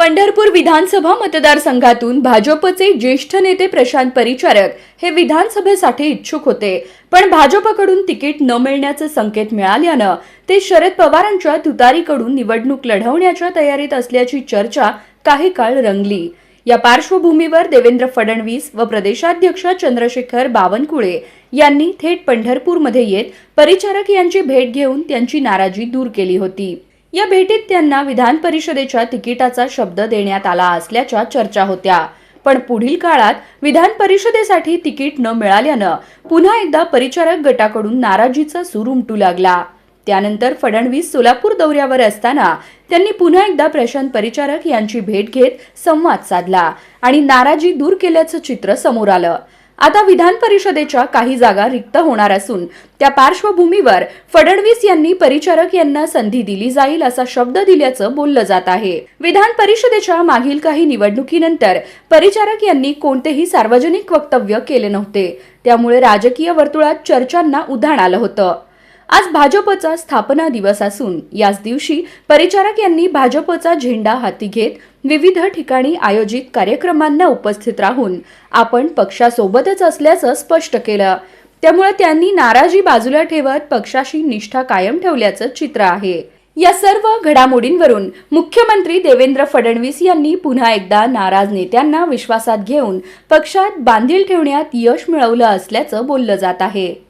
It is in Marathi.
पंढरपूर विधानसभा मतदारसंघातून भाजपचे ज्येष्ठ नेते प्रशांत परिचारक हे विधानसभेसाठी इच्छुक होते. पण भाजपकडून तिकीट न मिळण्याचे संकेत मिळाल्यानं ते शरद पवारांच्या तुतारीकडून निवडणूक लढवण्याच्या तयारीत असल्याची चर्चा काही काळ रंगली. या पार्श्वभूमीवर देवेंद्र फडणवीस व प्रदेशाध्यक्ष चंद्रशेखर बावनकुळे यांनी थेट पंढरपूरमध्ये येत परिचारक यांची भेट घेऊन त्यांची नाराजी दूर केली होती. या भेटीत त्यांना विधान परिषदेच्या तिकिटाचा शब्द देण्यात आला असल्याच्या चर्चा होत्या. पण पुढील काळात विधान परिषदेसाठी तिकीट न मिळाल्यानं पुन्हा एकदा परिचारक गटाकडून नाराजीचा सूर उमटू लागला. त्यानंतर फडणवीस सोलापूर दौऱ्यावर असताना त्यांनी पुन्हा एकदा प्रशांत परिचारक यांची भेट घेत संवाद साधला आणि नाराजी दूर केल्याचं चित्र समोर आलं. आता विधान परिषदेच्या काही जागा रिक्त होणार असून त्या पार्श्वभूमीवर फडणवीस यांनी परिचारक यांना संधी दिली जाईल असा शब्द दिल्याचं बोललं जात आहे. विधान परिषदेच्या मागील काही निवडणुकीनंतर परिचारक यांनी कोणतेही सार्वजनिक वक्तव्य केले नव्हते. त्यामुळे राजकीय वर्तुळात चर्चांना उधाण आलं होतं. आज भाजपचा स्थापना दिवस असून याच दिवशी परिचारक यांनी भाजपचा झेंडा हाती घेत विविध ठिकाणी आयोजित कार्यक्रमांना उपस्थित राहून आपण पक्षासोबतच असल्याचं स्पष्ट केलं. त्यामुळे त्यांनी नाराजी बाजूला ठेवत पक्षाशी निष्ठा कायम ठेवल्याचं चित्र आहे. या सर्व घडामोडींवरून मुख्यमंत्री देवेंद्र फडणवीस यांनी पुन्हा एकदा नाराज नेत्यांना विश्वासात घेऊन पक्षात बांधील ठेवण्यात यश मिळवलं असल्याचं बोललं जात आहे.